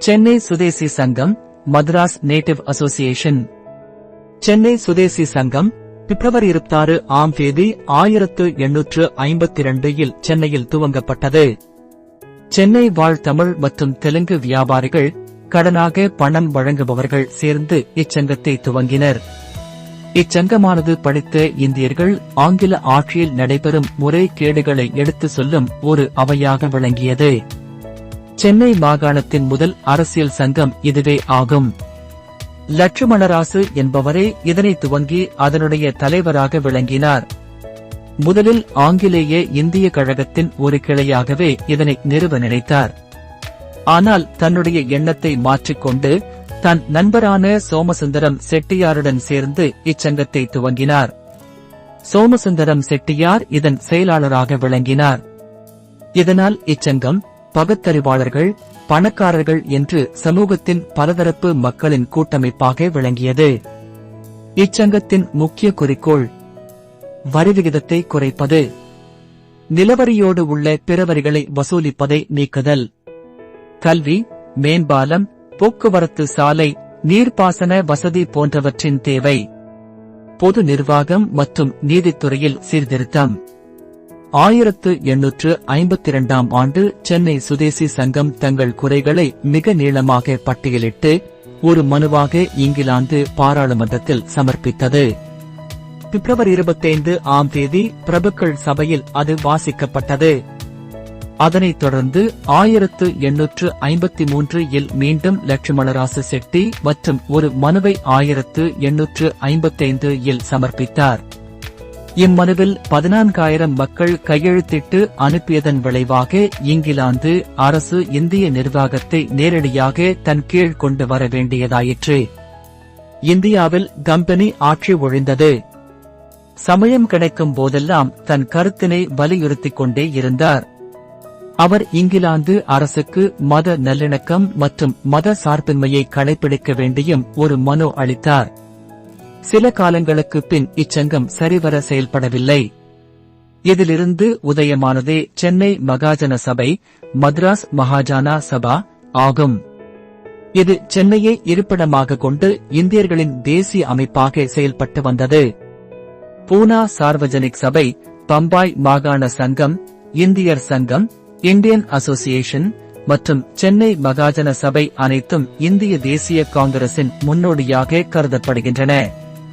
Chennai Swadeshi Sangam Madras native association. Chennai Swadeshi Sangam பிப்ரவரி இருபத்தாறு ஆம் தேதி ஆயிரத்து எண்ணூற்று ஐம்பத்தி இரண்டில் சென்னையில் துவங்கப்பட்டது. சென்னை வாழ் தமிழ் மற்றும் தெலுங்கு வியாபாரிகள் கடனாக பணம் வழங்குபவர்கள் சேர்ந்து இச்சங்கத்தை துவங்கினர். இச்சங்கமானது படித்த இந்தியர்கள் ஆங்கில ஆட்சியில் நடைபெறும் முறைகேடுகளை எடுத்து சொல்லும் ஒரு அவையாக விளங்கியது. சென்னை மாகாணத்தின் முதல் அரசியல் சங்கம் இதுவே ஆகும். லட்சுமணராசு என்பவரே இதனை துவங்கி அதனுடைய தலைவராக விளங்கினார். முதலில் ஆங்கிலேய இந்திய கழகத்தின் ஒரு கிளையாகவே இதனை நிறுவ நினைத்தார். ஆனால் தன்னுடைய எண்ணத்தை மாற்றிக்கொண்டு தன் நண்பரான சோமசுந்தரம் செட்டியாருடன் சேர்ந்து இச்சங்கத்தை துவங்கினார். சோமசுந்தரம் செட்டியார் இதன் செயலாளராக விளங்கினார். இதனால் இச்சங்கம் பகுத்தறிவாளர்கள் பணக்காரர்கள் என்று சமூகத்தின் பலதரப்பு மக்களின் கூட்டமைப்பாக விளங்கியது. இச்சங்கத்தின் முக்கிய குறிக்கோள் வரி விகிதத்தை குறைப்பது. நிலவரியோடு உள்ள பிறவரிகளை வசூலிப்பதை நீக்குதல். கல்வி மேம்பாலம் போக்குவரத்து சாலை நீர்ப்பாசன வசதி போன்றவற்றின் தேவை. பொது நிர்வாகம் மற்றும் நீதித்துறையில் சீர்திருத்தம். ஆயிரத்து எண்ணூற்று ஐம்பத்தி இரண்டாம் ஆண்டு சென்னை சுதேசி சங்கம் தங்கள் குறைகளை மிக நீளமாக பட்டியலிட்டு ஒரு மனுவாக இங்கிலாந்து பாராளுமன்றத்தில் சமர்ப்பித்தது. பிப்ரவரி இருபத்தைந்து ஆம் தேதி பிரபுக்கள் சபையில் அது வாசிக்கப்பட்டது. அதனைத் தொடர்ந்து ஆயிரத்து எண்ணூற்று ஐம்பத்தி மூன்று இல் மீண்டும் லட்சுமணராசு செட்டி மற்றும் ஒரு மனுவை ஆயிரத்து எண்ணூற்று ஐம்பத்தைந்து இல் சமர்ப்பித்தார். இம்மனுவில் பதினான்காயிரம் மக்கள் கையெழுத்திட்டு அனுப்பியதன் விளைவாக இங்கிலாந்து அரசு இந்திய நிர்வாகத்தை நேரடியாக தன் கீழ் கொண்டு வர வேண்டியதாயிற்று. இந்தியாவில் கம்பெனி ஆட்சி ஒழிந்தது. சமயம் கிடைக்கும் போதெல்லாம் தன் கருத்தினை வலியுறுத்திக் கொண்டே இருந்தார். அவர் இங்கிலாந்து அரசுக்கு மத நல்லிணக்கம் மற்றும் மத சார்பின்மையை கடைபிடிக்க வேண்டியும் ஒரு மனு அளித்தார். சில காலங்களுக்கு பின் இச்சங்கம் சரிவர செயல்படவில்லை. இதிலிருந்து உதயமானதே சென்னை மகாஜன சபை மத்ராஸ் மகாஜானா சபா ஆகும். இது சென்னையை இருப்பிடமாக கொண்டு இந்தியர்களின் தேசிய அமைப்பாக செயல்பட்டு வந்தது. பூனா சார்வஜனிக் சபை பம்பாய் மாகாண சங்கம் இந்தியர் சங்கம் இந்தியன் அசோசியேஷன் மற்றும் சென்னை மகாஜன சபை அனைத்தும் இந்திய தேசிய காங்கிரசின் முன்னோடியாக கருதப்படுகின்றன.